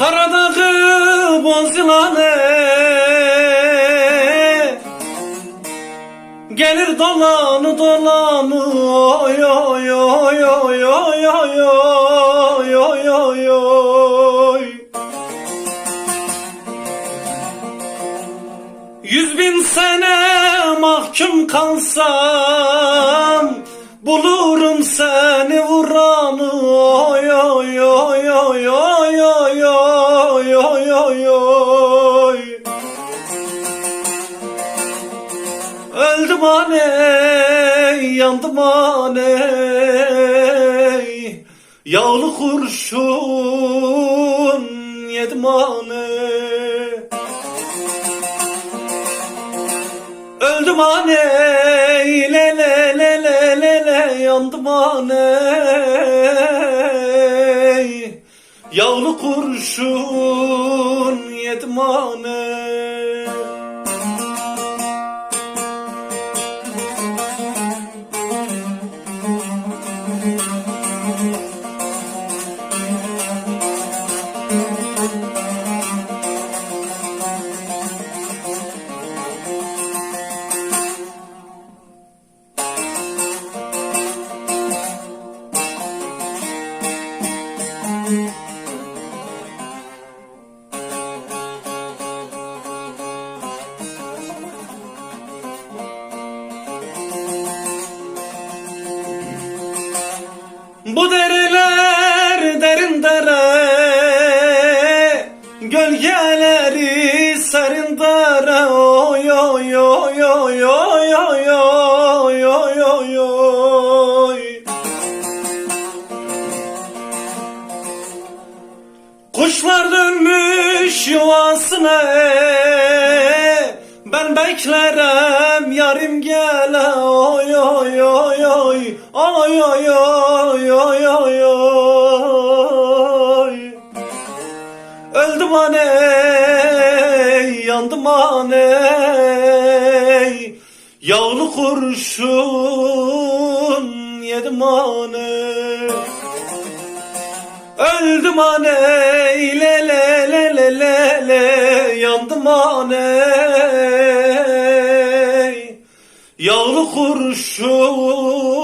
Karadağı boz yılanı Gelir dolanı dolanı oy oy oy oy oy oy oy oy oy oy Yüz bin sene mahkum kalsam Bulurum seni vuranı oy oy oy oy oy Öldüm aney, yandım aney Yağlı kurşun yedim aney Öldüm aney, le le le le le le yandım aney Yağlı kurşun yedim aney Bu dereler derin dere Gölgeleri serin dere Oy oy oy oy oy oy oy oy oy oy Kuşlar dönmüş yuvasına Ben beklerim yarim gele Oy oy oy oy Oy oy oy Öldüm aney Yandım aney Yağlı kurşun Yedim aney Öldüm aney le le le le le le yandım aney Yağlı kurşun